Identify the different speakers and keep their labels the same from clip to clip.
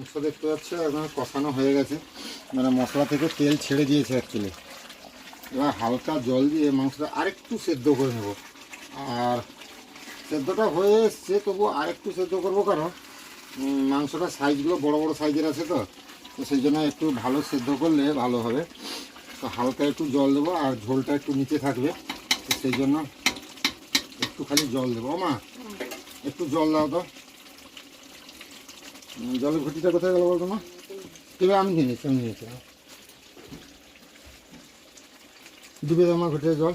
Speaker 1: মাংস দেখতে পাচ্ছ, এখন কষানো হয়ে গেছে। মানে মশলা থেকে তেল ছেড়ে দিয়েছে অ্যাকচুয়ালি এবার হালকা জল দিয়ে মাংসটা আরেকটু সেদ্ধ করে নেব। আর সেদ্ধটা হয়ে এসছে তবু আরেকটু সেদ্ধ করব কারণ মাংসটা সাইজগুলো বড় বড় সাইজের আছে তো তো সেই জন্য একটু ভালো সেদ্ধ করলে ভালো হবে। তো হালকা একটু জল দেবো, আর ঝোলটা একটু নিচে থাকবে। সেই জন্য একটু খালি জল দেবো। মা, একটু জল দাও তো। জলের ঘটিটা কোথায় গেল বলতো মা? এবার আমি নিয়ে নিচ্ছি, আমি নিয়ে নিচ্ছি ডুবে মা ঘটিতে জল।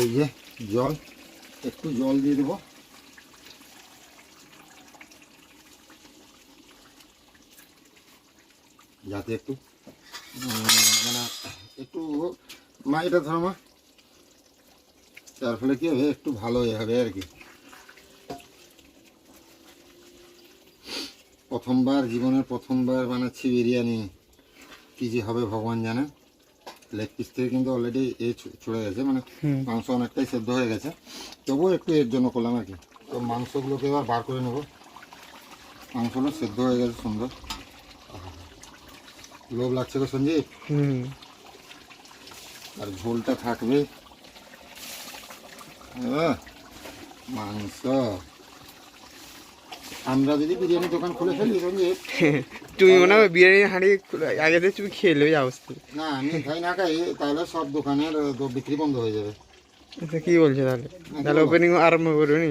Speaker 1: এই যে জল, একটু জল দিয়ে দেবো। যাতে একটু মানে একটু, মা, এটা ধরো মা। তার ফলে কি হবে? একটু ভালো হয়ে হবে আর কি। প্রথমবার জীবনের প্রথমবার বানাচ্ছি বিরিয়ানি। কি যে হবে ভগবান জানে। লেগ পিস থেকে কিন্তু অলরেডি এ ছ- চলে গেছে মানে মাংস অনেকটাই সেদ্ধ হয়ে গেছে। তবুও একটু এর জন্য করলাম আর কি। তো মাংসগুলোকে এবার বার করে নেব। মাংসগুলো সেদ্ধ হয়ে গেছে সুন্দর। লোভ লাগছে গো সঞ্জীব আর ঝোলটা থাকবে। মাংস। আমরা যদি বিরিয়ানি দোকান খুলে ফেলি
Speaker 2: তুমি মনে হয় বিরিয়ানি হাঁড়ি আগে থেকে তুমি খেয়ে নেবে যাও
Speaker 1: না আমি খাই না খাই তাহলে সব দোকানের বিক্রি বন্ধ হয়ে যাবে।
Speaker 2: আচ্ছা কি বলছো তাহলে? তাহলে ওপেনিং আরম্ভ করো নি?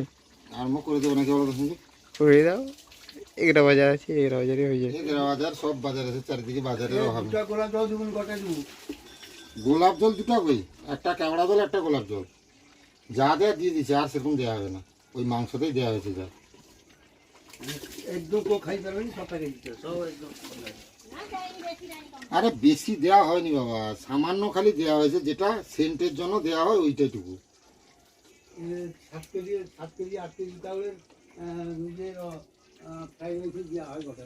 Speaker 1: আরম্ভ করে দেবো নাকি বলো তো
Speaker 2: করে দাও। এগারো বাজার আছে এগারো বাজারে হয়ে যাবে।
Speaker 1: এগারো বাজার সব বাজার আছে চারিদিকে বাজারের অভাব
Speaker 3: জল
Speaker 1: গোলাপ জল দুটো কই? একটা কেওড়া জল একটা গোলাপ জল। যা দেয়া দিয়ে দিচ্ছে আর সেরকম দেওয়া হবে না। ওই মাংসতেই দেওয়া হয়েছে যা।
Speaker 3: একদম কেউ খাই পারবেন
Speaker 1: আরে বেশি দেওয়া হয়নি বাবা সামান্য খালি দেওয়া হয়েছে যেটা সেন্টের জন্য দেওয়া হয় ওইটাইটুকু।
Speaker 3: এ, সাত কেজি সাত কেজি আট কেজি চাউলের নিজের ফ্রাই রাইসে দেওয়া হয় গোটা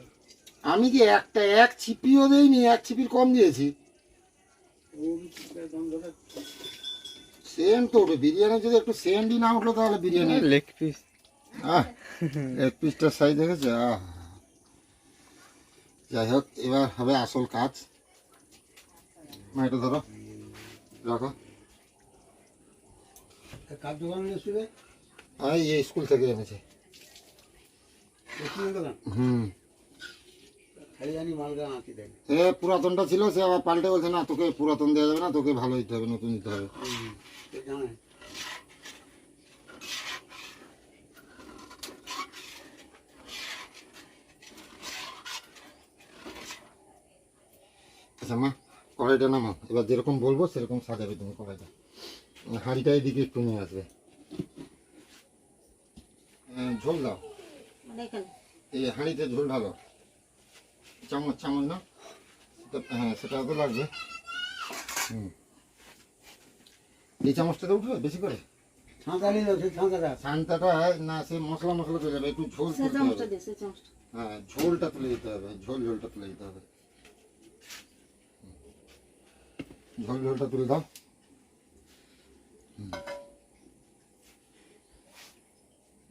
Speaker 1: আমি কি একটা এক ছিপিও দেইনি এক ছিপির কম দিয়েছি? সেন্ট তো ওঠে বিরিয়ানি যদি একটু সেন্টই না উঠল তাহলে বিরিয়ানি
Speaker 2: লেগ পিস
Speaker 1: আহ এক পিসটার সাইজ দেখেছে? আহ। যাই হোক এবার হবে আসল কাজ। মা এটা ধরো। রাখো।
Speaker 3: কার দোকানে এসেছিলে
Speaker 1: আমি এই স্কুল থেকে এনেছি। হুম। পুরাতনটা ছিল সে আবার পাল্টে বলছে না তোকে পুরাতন দেওয়া যাবে না তোকে ভালো দিতে হবে নতুন দিতে হবে। আচ্ছা মা কড়াইটা নামো এবার যেরকম বলব সেরকম সাজাবে তুমি কড়াইটা। হাঁড়িটা এদিকে একটু নিয়ে আসবে। আহ, ঝোল দাও। এই হাঁড়িতে ঝোল ঢালো। চামচ চামচ না সেটা- হ্যাঁ সেটা তো লাগবে। হুম। এই চামচটা তো উঠবে বেশি করে?
Speaker 3: ছাঁকা নিল সে ছাঁকাটা
Speaker 1: শান্তাটা না সে মশলা মশলা চলে যাবে একটু ঝোল
Speaker 4: সে চামচটা দে সে চামচটা।
Speaker 1: হ্যাঁ ঝোলটা তুলে দিতে হবে ঝোল ঝোলটা তুলে দিতে হবে। ঝোল ঝোলটা তুলে দাও।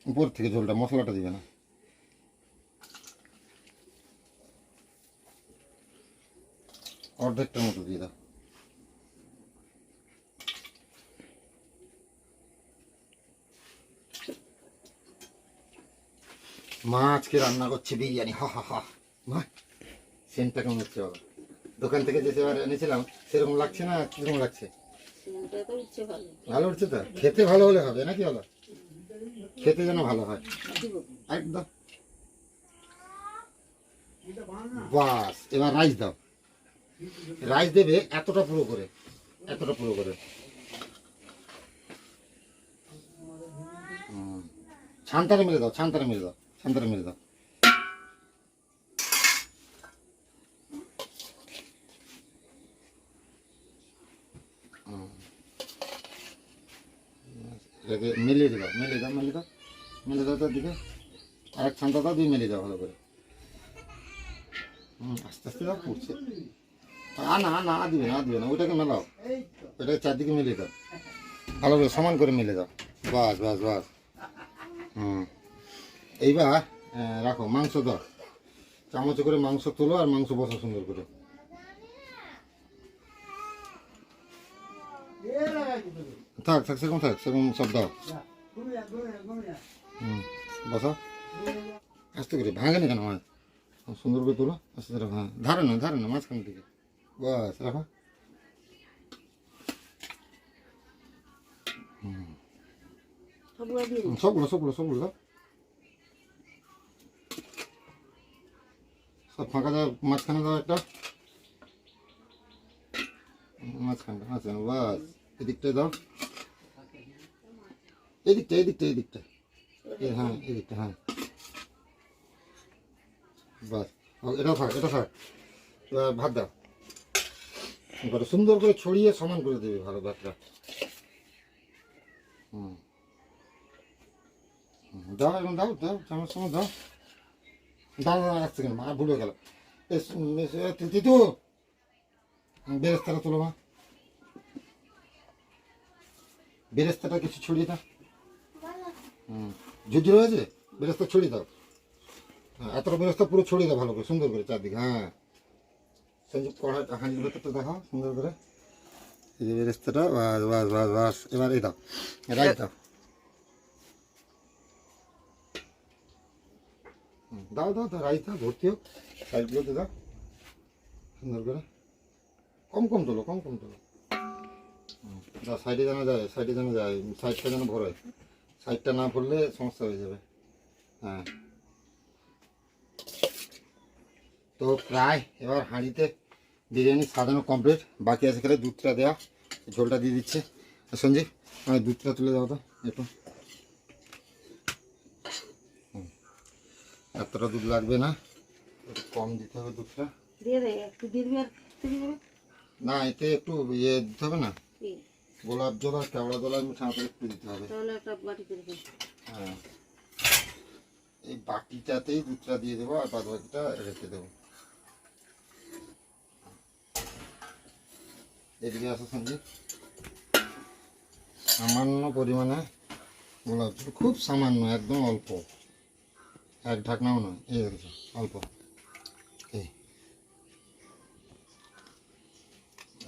Speaker 1: উপর থেকে ঝোলটা মশলাটা দিবে না। অর্ধেকটার মতো দিয়ে দাও। মা আজকে রান্না করছে বিরিয়ানি হা হা হা। মা সেন্টটা কেমন হচ্ছে বাবা? দোকান থেকে যে সেবার এনেছিলাম সেরকম লাগছে না? কীরকম লাগছে?
Speaker 4: ভালো।
Speaker 1: হচ্ছে তো? খেতে ভালো হলে হবে নাকি বলো? খেতে যেন ভালো হয়। একদম। বাস এবার রাইস দাও। রাইস দেবে এতটা পুরো করে এতটা পুরো করে। হুম। ছানটারে মেরে দাও ছানটারে মেরে দাও। দাও হুম। এটাকে মিলিয়ে দাও মিলিয়ে দাও মিলিয়ে দাও মিলিয়ে দাও তার দিকে আরেক ছানটা দাও, দিয়ে মিলিয়ে দাও ভালো করে। হুম আস্তে আস্তে দাও পড়ছে না না না দিবে না দিবে না, ওইটাকে মেলাও। ওইটাকে চারদিকে মিলিয়ে দাও। ভালো করে সমান করে মিলে দাও। বাস বাস বাস। হুম এইবার রাখো মাংস দাও চামচে করে মাংস তোলো আর মাংস বসা সুন্দর করে। থাক থাক সেরকম থাক সেরকম সব দাও। হুম বসা। আস্তে করে ভাঙে না কেন? মাছ সুন্দর করে তোলো আস্তে রাখো হ্যাঁ ধারে না ধারে না মাঝখান থেকে বাস রাখো।
Speaker 4: সবগুলো
Speaker 1: সবগুলো সবগুলো দাও। ফাঁকা দাও মাঝখানে দাও একটা। মাঝখানে মাঝখানে, বাস। এদিকটায় দাও। এদিকটা এদিকটা এদিকটা। হ্যাঁ এদিকটা হ্যাঁ। বাস। এটা থাক এটা থাক। ভাত দাও। এবারে সুন্দর করে ছড়িয়ে সমান করে দেবে ভালো ভাতটা। হুম। দাও, এখন দাও দাও, চামচ সময় দাও। দাও এক সেকেন্ড মা, ভুলে গেল। তিতু! বেরেস্তাটা তোলো, মা। বেরেস্তাটা কিছু ছড়িয়ে দাও। হুম ঝুঁঝি রয়েছে বেরেস্তা ছড়িয়ে দাও। হ্যাঁ এতটা বেরেস্তা পুরো ছড়িয়ে দাও ভালো করে, সুন্দর করে চারদিকে হ্যাঁ। সঞ্জীব কড়াইটা হাঁড়ির ভেতরটা দেখাও, সুন্দর করে। বেরেস্তাটা, বাস বাস বাস বাস, এবার এই দাও, রাইট দাও। দাও দাও দাও দাও ভর্তি হোক। সাইডগুলোতে দাও। সুন্দর করে। কম কম তোলো, কম কম তোলো। দাও সাইডে যেন যায়, সাইডে যেন যায়, সাইডটা যেন ভরে। সাইডটা না ভরলে সমস্যা হয়ে যাবে। হ্যাঁ। তো প্রায় এবার হাঁড়িতে বিরিয়ানি সাজানো কমপ্লিট। বাকি আছে খালি দুধটা দেওয়া ঝোলটা দিয়ে দিচ্ছে। সঞ্জীব দুধটা তুলে দাও তো, একটু। এতটা দুধ লাগবে না। একটু কম দিতে হবে দুধটা।
Speaker 4: দিয়ে দে একটু দিয়ে দিবি আর দিয়ে দিবি?
Speaker 1: না এতে একটু ইয়ে দিতে হবে না? গোলাপ জল আর কেওড়া জল আর মিঠা একটু দিতে হবে।
Speaker 4: তাহলে একটা
Speaker 1: হ্যাঁ। এই বাটিটাতেই দুধটা দিয়ে দেবো আর বাদ বাকিটা রেখে দেবো। এদিকে আসো সঞ্জীব। সামান্য পরিমাণে গোলাপ জল খুব সামান্য একদম অল্প। এক ঢাকনাও নয়, এই দেখেছ অল্প। এই।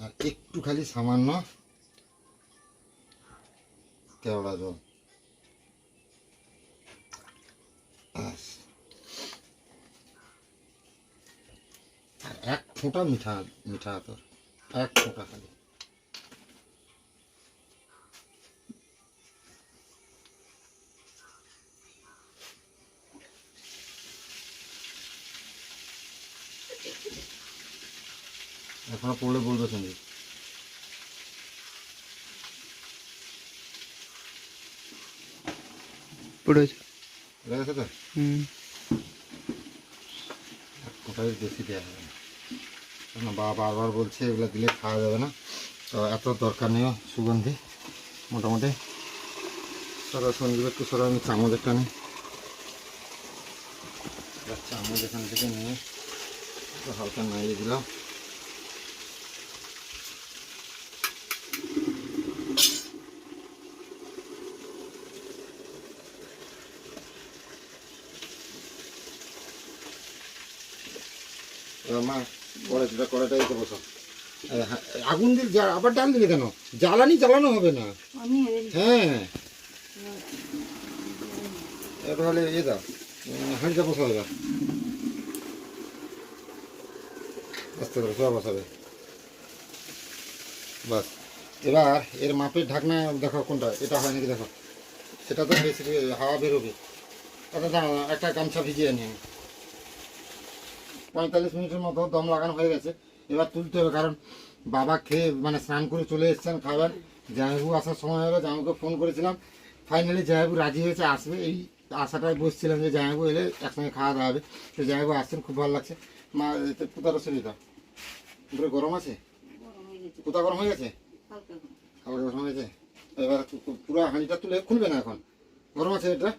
Speaker 1: আর একটু খালি সামান্য কেওড়া জল। এক ফোঁটা মিঠা মিঠা আতর, এক ফোঁটা খালি। এখনও পড়লে বলবে সঙ্গে
Speaker 2: পড়েছে
Speaker 1: তো?
Speaker 2: হুম।
Speaker 1: বেশি দেওয়া হবে। না বাবা বারবার বলছে এগুলো দিলে খাওয়া যাবে না। তো এত দরকার নেই সুগন্ধি মোটামুটি। সরা সঞ্জীব একটু সরা আমি চামচ একটা নিই। চামচ এখান থেকে নিয়ে হালকা নাড়িয়ে দিলাম। মা কড়াইটা কড়াইটাই তো আগুন দিল আবার ডাল দিলে কেন? জ্বালানি জ্বালানো হবে না। হ্যাঁ। এবার হলে ইয়ে দাও হাঁড়িটা বসা হবে আস্তে করে সব বসাবে। বাস এবার এর মাপের ঢাকনা দেখো কোনটা এটা হয় নাকি দেখো। সেটা তো বেশি হাওয়া বেরোবে। আচ্ছা দাঁড়াও একটা গামছা ভিজিয়ে নিন পঁয়তাল্লিশ মিনিটের মতো দম লাগানো হয়ে গেছে। এবার তুলতে হবে কারণ বাবা খেয়ে মানে স্নান করে চলে এসেছেন খাবার। জামাইবু আসার সময় হলো জামাইকে ফোন করেছিলাম। ফাইনালি জামাইবু রাজি হয়েছে আসবে। এই আশাটায় বসছিলাম যে জামাইবু এলে একসঙ্গে খাওয়া দাওয়া হবে। তো জামাইবু আসছেন খুব ভালো লাগছে। মা এতে পুতার সুবিধা পুরো গরম আছে? পুতা গরম হয়ে গেছে? খাবার গরম। হয়ে গেছে। এবার পুরো হাঁড়িটা তুলে খুলবে না এখন? গরম আছে এটা?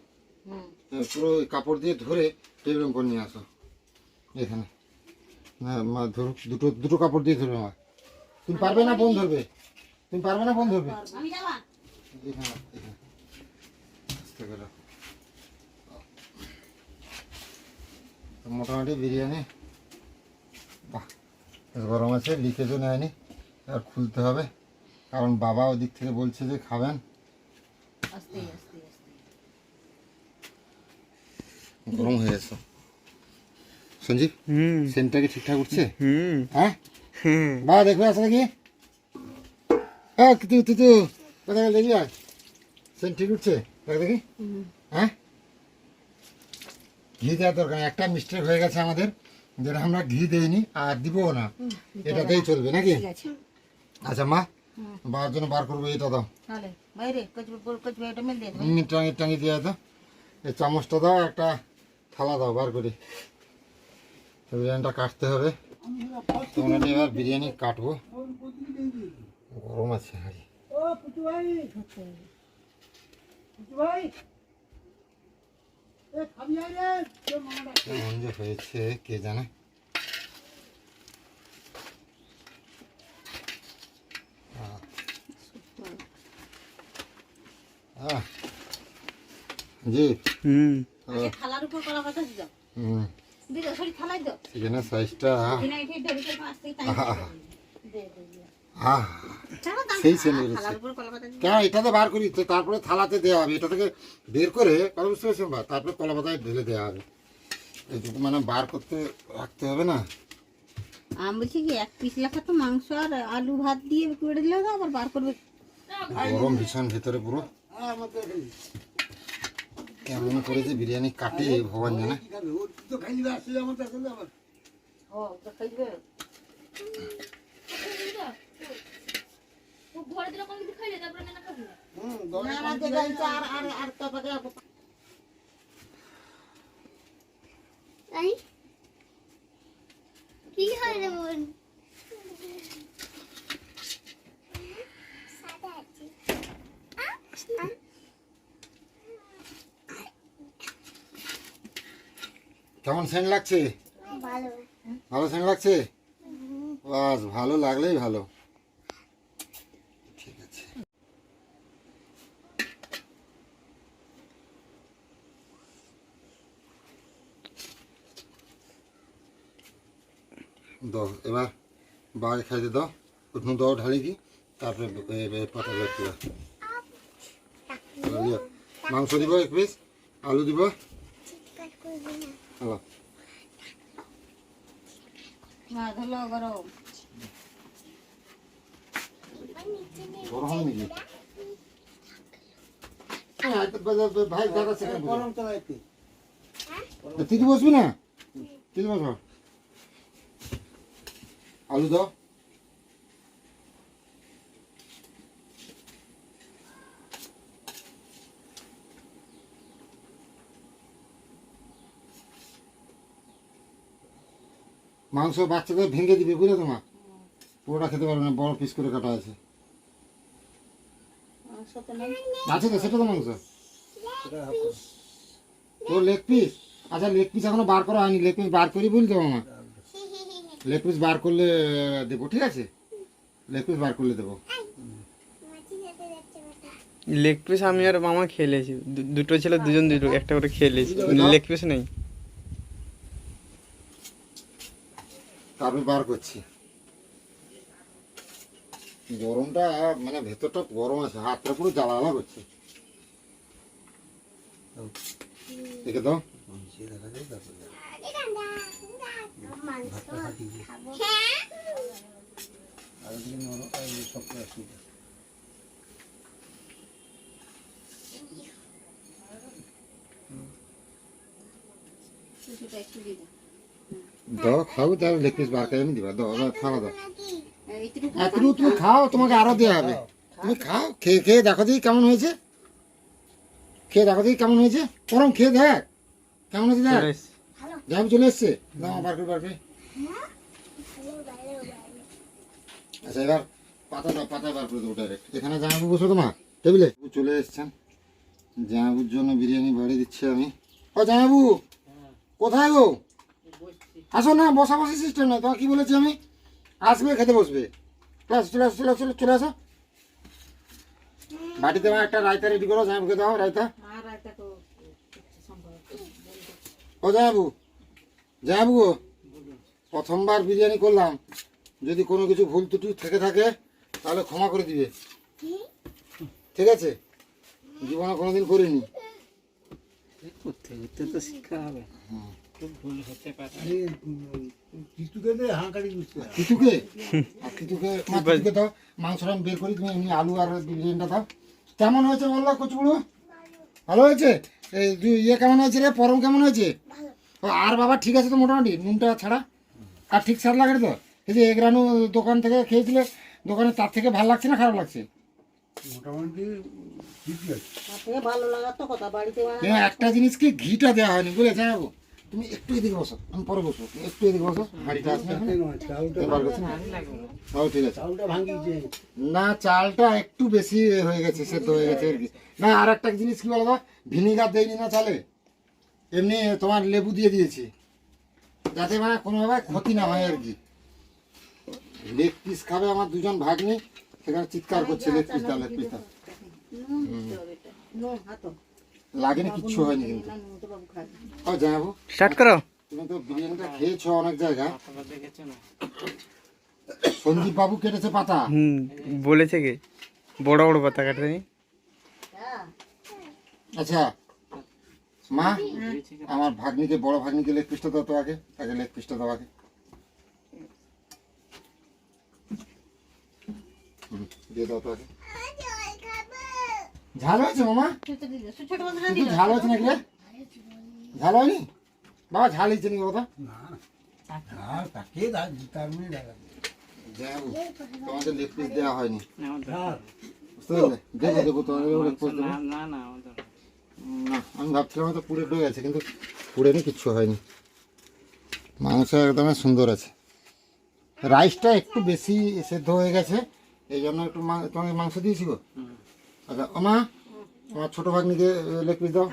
Speaker 1: পুরো ওই কাপড় দিয়ে ধরে টেবিলের উপর নিয়ে আসো। এখানে। ধরুক দুটো দুটো কাপড় দিয়ে ধরবে আমার তুমি পারবে না বোন ধরবে? তুমি পারবে না বোন ধরবে? মোটামুটি বিরিয়ানি। বাহ গরম আছে লিকেজও নেয়নি আর খুলতে হবে। কারণ বাবা ওদিক থেকে বলছে যে খাবেন। গরম হয়ে গেছে। সঞ্জীব
Speaker 2: হুম।
Speaker 1: সেন্টটা কি ঠিকঠাক উঠছে?
Speaker 2: হুম।
Speaker 1: হ্যাঁ?
Speaker 2: হুম।
Speaker 1: বা দেখবে আসলে কি? হ্যাঁ তুই তুই তুই কোথায় গেলে দেখবি আর সেন্ট ঠিক উঠছে? দেখ দেখি। হ্যাঁ? ঘি দেওয়ার দরকার নেই। একটা মিস্টেক হয়ে গেছে আমাদের। যেটা আমরা ঘি দেইনি আর দিবও না। এটাতেই চলবে নাকি? আচ্ছা মা বার জন্য বার করব এটা দাও।
Speaker 4: তাহলে বাইরে কচু কচু এটা মেল দিয়ে
Speaker 1: এমনি টাঙি টাঙি দিয়ে দাও। এই চামচটা দাও একটা থালা দাও বার করে। বিরিয়ানিটা কাটতে হবে। তোমরা নিয়ে এবার বিরিয়ানি কাটবো। গরম আছে হাড়ি। কেমন যে হয়েছে কে জানে। জি
Speaker 2: হুম।
Speaker 4: আচ্ছা থালার উপর পাতা দিও।
Speaker 1: হুম। সাইজটা সেই কেন এটাতে বার করি? তো তারপরে থালাতে দেওয়া হবে। এটা থেকে বের করে তারপরে কলা পাতায় ঢেলে দেওয়া হবে। এইটুকু মানে বার করতে রাখতে হবে না?
Speaker 4: আমি বলছি কি এক পিস লেখা তো মাংস আর আলু ভাত দিয়ে করে দিলে তো আবার বার করবে।
Speaker 1: গরম ভীষণ ভেতরে পুরো।
Speaker 3: হ্যাঁ খালি
Speaker 1: কেমন করে যে বিরিয়ানি কাটে ভগবান জানে?
Speaker 3: কি খাবে ও তো খাইলি আসলে আমার তো আসলে আমার
Speaker 4: ও তো খাইবে
Speaker 3: হুম
Speaker 4: না না দেখো আর আর আর তো পাকে
Speaker 5: তাই কি হয় রে বোন সাদা আছে
Speaker 1: কেমন সেন্ট লাগছে? ভালো। সেন্ট লাগছে? বাস ভালো লাগলেই ভালো। ঠিক আছে। দাও এবার বাবাকে খাইতে দাও। প্রথম দাও ঢালি কি তারপরে পাতা রাখতে মাংস দিব এক পিস আলু দিব। ভাই দাদা
Speaker 3: একটু
Speaker 1: তুই বসবি না? তুই বসবো আলু দাও। মাংস বাচ্চাদের ভেঙে দিবে বুঝলে তোমার পুরোটা খেতে পারবে না বড় পিস করে কাটা আছে। আছে তো সেটা তো মাংস। তো লেগ পিস আচ্ছা লেগ পিস এখনও বার করা হয়নি লেগ পিস বার করি বলি তো মামা? লেগ পিস বার করলে দেবো ঠিক আছে? লেগ পিস বার করলে দেবো।
Speaker 5: মাছি যেতে যাচ্ছে বেটা
Speaker 2: লেগ পিস আমি আর মামা খেলেছি। দু- দুটো ছেলে দুজন দুটো একটা করে খেলেছি। লেগ পিস নেই।
Speaker 1: তারপরে বার করছি। গরমটা মানে ভেতরটা গরম আছে, হাতটা পুরো জ্বালা করছে। দেখে দাও।
Speaker 4: একটু দিয়ে দাও
Speaker 1: খাও তাহলে লেগ পিস বার করে আমি দিবা দাও দাও, খাওয়া দাও। এতটুকু তুমি খাও তোমাকে আরও দেওয়া হবে। তুমি খাও খেয়ে খেয়ে দেখো দেখি কেমন হয়েছে। খেয়ে দেখো দেখি কেমন হয়েছে। গরম খেয়ে দেখ। কেমন হয়েছে দেখ।
Speaker 2: চলে এসছি।
Speaker 1: চলে এসছে। দাও বার করে বার করে। আচ্ছা এবার পাতা দাও পাতা বার করে দেবো ডাইরেক্ট এখানে জামাবু বসো তোমা টেবিলে? চলে এসছেন। জামাবুর জন্য বিরিয়ানি বাড়ি দিচ্ছি আমি। ও জামাবু কোথায় গো? আসো না বসা বসে সিস্টেম না তোমার কি বলেছি আমি? আসবে খেতে বসবে। চলে আসো চলে আসো চলে আসো চলে- আসো। বাটিতে আমার একটা রায়তা রেডি করো জামাবুকে দাও রায়তা। ও জামাবু যাই বাবু প্রথমবার বিরিয়ানি করলাম। যদি কোনো কিছু ভুল ত্রুটি থেকে থাকে তাহলে ক্ষমা করে দিবে। ঠিক আছে? জীবনে কোনোদিন করিনি।
Speaker 3: করতে করতে তো শিক্ষা হবে। ভুল
Speaker 1: দাও মাংসটা আমি বের করি তুমি এমনি আলু আর বিরিয়ানিটা দাও। কেমন হয়েছে বলল কচুগুলো? ভালো হয়েছে? এই দুই ইয়ে কেমন হয়েছে রে? পরম কেমন হয়েছে? ও, আর বাবা ঠিক আছে তো মোটামুটি? নুনটা ছাড়া? আর ঠিক স্বাদ লাগে তো? এই যে এগরানু দোকান থেকে খেয়েছিলে দোকানে তার থেকে ভালো লাগছে না খারাপ লাগছে?
Speaker 3: মোটামুটি
Speaker 1: একটা জিনিস কি ঘিটা দেওয়া হয়নি বুঝলে জানাব তুমি একটু এদিকে বসো আমি পরে বসবো। তুমি একটু এদিকে বসো হাঁড়িটা আসবে এবার। তাও ঠিক আছে।
Speaker 3: চাউলটা ভাঙিয়েছে।
Speaker 1: না চালটা একটু বেশি হয়ে গেছে সেদ্ধ হয়ে গেছে। আর কি না আর একটা জিনিস কি বলব ভিনিগার দেয়নি না চালে? এমনি তোমার লেবু দিয়ে দিয়েছি। যাতে মানে কোনোভাবে ক্ষতি না হয় আর কি। লেগ পিস খাবে আমার দুজন ভাগ্নি সেখানে চিৎকার করছে লেগ পিস লেগ পিস। দাও লাগেনি কিচ্ছু হয়নি কিন্তু। ও জানাব
Speaker 2: স্টার্ট করো।
Speaker 1: তুমি তো বিরিয়ানিটা খেয়েছো অনেক জায়গায় সন্দীপ বাবু কেটেছে পাতা।
Speaker 2: হুম বলেছে কি? বড় বড় পাতা
Speaker 4: হ্যাঁ
Speaker 1: আচ্ছা মা আমার ভাগ্নিকে বড় ভাগ্নিকে লেগ পিসটা দাও তো আগে তাকে লেগ পিসটা দাও আগে। হুম, দিয়ে দাও তো আগে। ঝাল হয়েছে মামা? ঝাল হয়েছে নাকি রে? ঝাল হয়নি? বাবা ঝাল হয়েছে নাকি তোমাদের লেগ পিস দেওয়া হয়নি। বুঝতে পারলে? দেবো দেবো তোমাদের লেগ পিস দেবো।
Speaker 2: না না
Speaker 1: না আমি ভাবছিলাম হয়তো পুড়ে ডয়ে গেছে কিন্তু কিচ্ছু হয়নি। মাংস একদম সুন্দর আছে। রাইসটা একটু বেশি সেদ্ধ হয়ে গেছে এই জন্য একটু মা- তোমাকে মাংস দিয়েছি গো। আচ্ছা ও মা আমার ছোটো ভাগ্নিকে লেগ পিস দাও।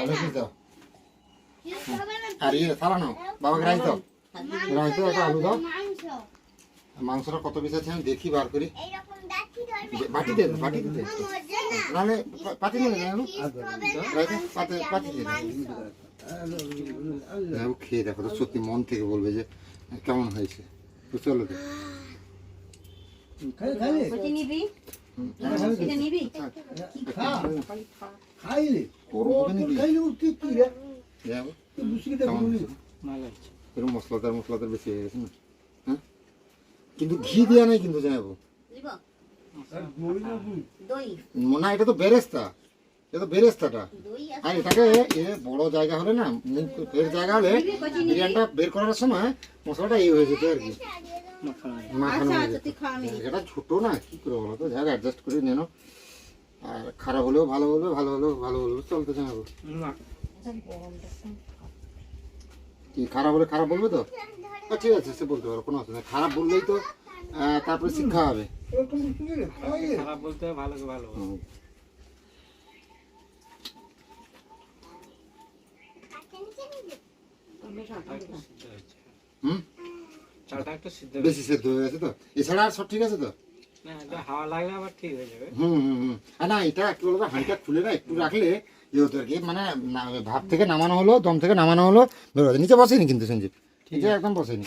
Speaker 1: লেগ পিস দাও। আর ইয়ে থালা নাও। বাবাকে রাইস দাও। রাইস দাও একটা আলু দাও।
Speaker 5: মাংস।
Speaker 1: মাংসটা কত পিস আছে আমি দেখি বার করি। দে নাহলে পাতি নেবে না পাতে পাতি দে খেয়ে দেখো তো সত্যি মন থেকে বলবে যে কেমন হয়েছে।
Speaker 3: রে
Speaker 1: দেখো
Speaker 3: তুই বুঝিয়ে
Speaker 1: কেমন
Speaker 3: দেখুন
Speaker 1: হয়েছে? এরকম মশলাদার মশলাদার বেশি হয়ে গেছে না? হ্যাঁ? কিন্তু ঘি দেওয়া নাই কিন্তু
Speaker 4: দই।
Speaker 1: না এটা তো বেরেস্তা। এটা তো বেরেস্তাটা। আর এটাকে এ বড় জায়গা হলে না এর জায়গা হলে বিরিয়ানিটা বের করার সময় মশলাটা এই হয়ে যেত আর কি। মাখানো
Speaker 4: আচ্ছা
Speaker 1: হয়ে
Speaker 4: আচ্ছা
Speaker 1: যেত। এটা ছোট না কি করে বলো তো? যাক অ্যাডজাস্ট করে নেনো আর খারাপ হলেও ভালো বলবে ভালো হলেও ভালো বলবে চলতে জানাব কি খারাপ হলে খারাপ বলবে তো? আচ্ছা, ঠিক আছে সে বলতে পারো কোনো অসুবিধা নেই। খারাপ বললেই তো তারপরে শিক্ষা হবে।
Speaker 2: খারাপ বলতে ভালো ভালো
Speaker 1: হুম।
Speaker 5: কাছে নিচে নিবি
Speaker 4: আমি খা আমি খা
Speaker 1: হুম?
Speaker 2: চালটা একটু সিদ্ধ
Speaker 1: বেশি সেদ্ধ হয়ে গেছে তো? এছাড়া আর সব ঠিক আছে তো?
Speaker 2: না এটা হাওয়া লাগলে আবার ঠিক হয়ে যাবে।
Speaker 1: হুম হুম হুম। আর না এটা কি বলব হাঁড়িটা খুলে না একটু রাখলে ইয়ে হতো আর কি মানে না- থেকে নামানো হলো দম থেকে নামানো হলো বের নিচে বসেনি কিন্তু সঞ্জীব। নিচে একদম বসেনি।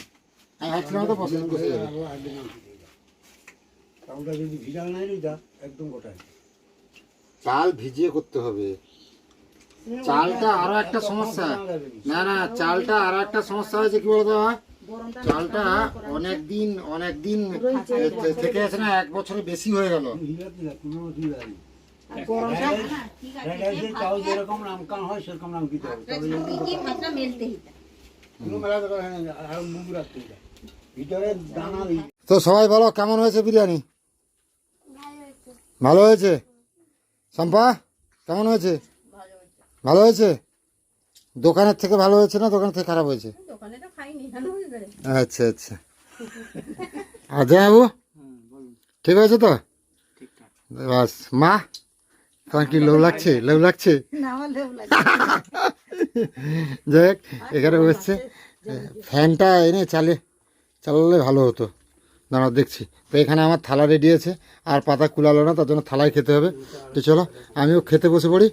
Speaker 1: আমি ভাবছিলাম তো বসে বসে যাবে।
Speaker 3: আরও আগে নাম চাউলটা যদি ভিজা নাই একদম গোটায়।
Speaker 1: চাল ভিজিয়ে করতে হবে। চালটা আরও একটা সমস্যা। না না চালটা আরও একটা সমস্যা হয়েছে কি বলতো? চালটা অনেক দিন অনেক দিন থেকে আছে না এক বছরের বেশি হয়ে গেল। তো সবাই বলো কেমন হয়েছে বিরিয়ানি?
Speaker 5: ভালো হয়েছে?
Speaker 1: শম্পা কেমন হয়েছে? ভালো হয়েছে? দোকানের থেকে ভালো হয়েছে না দোকানের থেকে খারাপ হয়েছে?
Speaker 4: দোকানে
Speaker 1: আচ্ছা আচ্ছা। আচ্ছা বাবু? ঠিক আছে তো? বাস মা তোমার কি লোভ লাগছে? লোভ লাগছে? যাই হোক এখানে বসছে। ফ্যানটা এনে চালে চালালে ভালো হতো। দাঁড়া দেখছি। তো এখানে আমার থালা রেডি আছে আর পাতা কুলালো না তার জন্য থালায় খেতে হবে। তো চলো আমিও খেতে বসে পড়ি।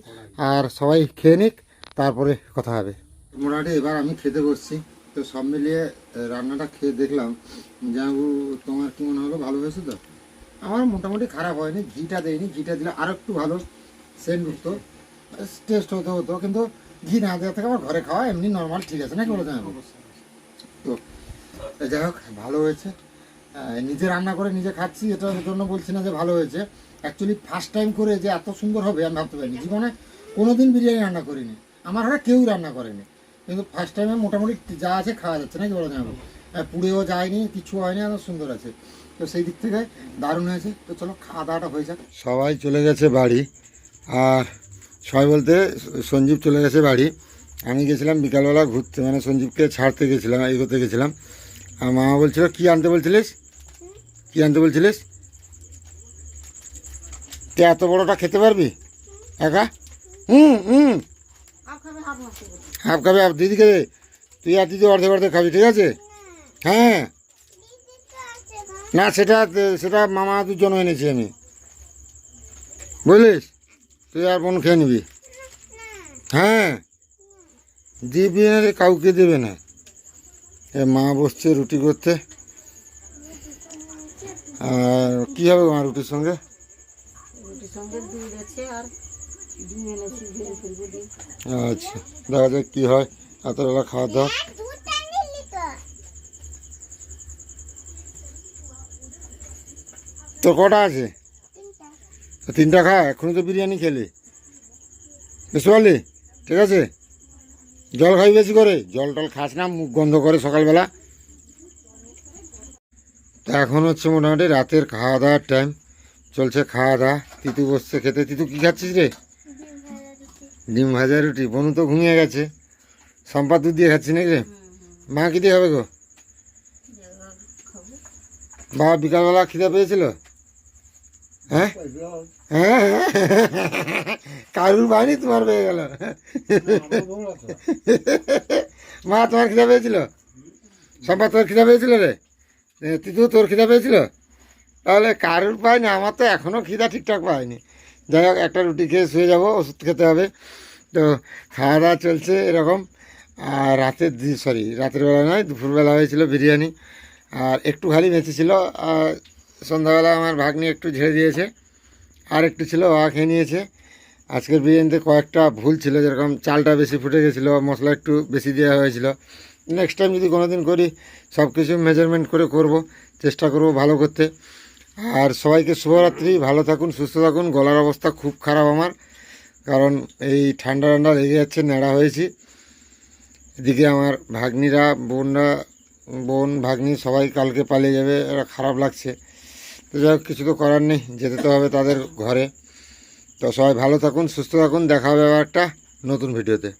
Speaker 1: আর সবাই খেয়ে নিক, তারপরে কথা হবে। মোটামুটি এবার আমি খেতে বসছি। তো সব মিলিয়ে রান্নাটা খেয়ে দেখলাম। জানবু তোমার কি মনে হলো, ভালো হয়েছে তো? আমার মোটামুটি খারাপ হয়নি, ঘিটা দেয়নি ঘিটা দিলে আরও একটু ভালো, সেন্ট উঠতো টেস্ট হতো হতো। কিন্তু ঘি না দেওয়া থেকে আমার ঘরে খাওয়া এমনি নর্মাল ঠিক আছে, নাকি বলো জানবু তো যাই হোক, ভালো হয়েছে। নিজে রান্না করে নিজে খাচ্ছি এটার জন্য বলছি না যে ভালো হয়েছে। অ্যাকচুয়ালি ফার্স্ট টাইম করে যে এত সুন্দর হবে আমি ভাবতে পারিনি। জীবনে কোনো দিন বিরিয়ানি রান্না করিনি। আমার ঘরে কেউই রান্না করেনি। কিন্তু ফার্স্ট টাইমে মোটামুটি যা আছে খাওয়া যাচ্ছে নাকি বলো জানো পুড়েও যায়নি, কিছু হয়নি এত সুন্দর আছে। তো সেই দিক থেকে দারুণ হয়েছে। তো চলো খাওয়া দাওয়াটা হয়ে যাক। সবাই চলে গেছে বাড়ি। আর সবাই বলতে সঞ্জীব চলে গেছে বাড়ি। আমি গেছিলাম বিকালবেলা ঘুরতে। মানে সঞ্জীবকে ছাড়তে গেছিলাম, এগোতে গেছিলাম। আর মামা বলছিল, কি আনতে বলছিলিস? কি আনতে বলছিলিস? তুই এত বড়টা খেতে পারবি? একা? হুম হুম। হাফ খাবে হাফ দিদিকে দে? তুই আর দিদি অর্ধেক অর্ধেক খাবি ঠিক আছে? হ্যাঁ। না সেটা সেটা মামা দুজন এনেছি আমি। বুঝলিস? তুই আর বোন খেয়ে নিবি। হ্যাঁ। দিবি না রে কাউকে দেবে না। এ মা বসছে রুটি করতে। আর কী হবে মা রুটির সঙ্গে?
Speaker 4: রুটির সঙ্গে দুধ আছে আর
Speaker 1: আচ্ছা দেখা যাক কী হয়। রাতেরবেলা খাওয়া দাওয়া। তোর কটা আছে?
Speaker 5: তিনটা
Speaker 1: খা, এখনই তো বিরিয়ানি খেলি। বুঝতে পারলি? ঠিক আছে? জল খাই বেশি করে। জল টল খাস না, মুখ গন্ধ করে সকালবেলা। তো এখন হচ্ছে মোটামুটি রাতের খাওয়া দাওয়ার টাইম চলছে খাওয়া দাওয়া। তিতু বসছে খেতে। তিতু, কী খাচ্ছিস রে? ডিম ভাজা রুটি। বনু তো ঘুমিয়ে গেছে। সম্পা দুধ দিয়ে খাচ্ছি নাকি? রে মা কী দিয়ে হবে গো? বাবা বিকালবেলা খিদে পেয়েছিল? হ্যাঁ? হ্যাঁ কারুর বাড়ি তোমার পেয়ে গেল। মা তোমার খিদা পেয়েছিল? সম্পা তোর খিদা পেয়েছিল রে? তিতু তোর খিদা পেয়েছিল? তাহলে কারুর পায়নি আমার তো এখনও খিদা ঠিকঠাক পায়নি। যাই হোক, একটা রুটি খেয়ে শুয়ে যাব, ওষুধ খেতে হবে। তো খাওয়া দাওয়া চলছে এরকম। আর রাতের সরি রাতের বেলা নয়, দুপুরবেলা হয়েছিল বিরিয়ানি। আর একটু খালি বেঁচেছিল আর সন্ধ্যাবেলা আমার ভাগ্নি একটু ঝেড়ে দিয়েছে। আর একটু ছিল, ওয়া খেয়ে নিয়েছে। আজকের বিরিয়ানিতে কয়েকটা ভুল ছিল, যেরকম চালটা বেশি ফুটে গেছিল, মশলা একটু বেশি দেওয়া হয়েছিল। নেক্সট টাইম যদি কোনো দিন করি সব কিছু মেজারমেন্ট করে করব, চেষ্টা করব ভালো করতে। আর সবাইকে শুভরাত্রি, ভালো থাকুন, সুস্থ থাকুন। গলার অবস্থা খুব খারাপ আমার, কারণ এই ঠান্ডা ঠান্ডা লেগে যাচ্ছে, ন্যাড়া হয়েছি। এদিকে আমার ভাগ্নিরা, বোনরা, বোন, ভাগ্নি সবাই কালকে পালিয়ে যাবে, এরা খারাপ লাগছে। তো যাই হোক, কিছু তো করার নেই, যেতে তো হবে তাদের ঘরে। তো সবাই ভালো থাকুন, সুস্থ থাকুন, দেখা হবে আবার একটা নতুন ভিডিওতে।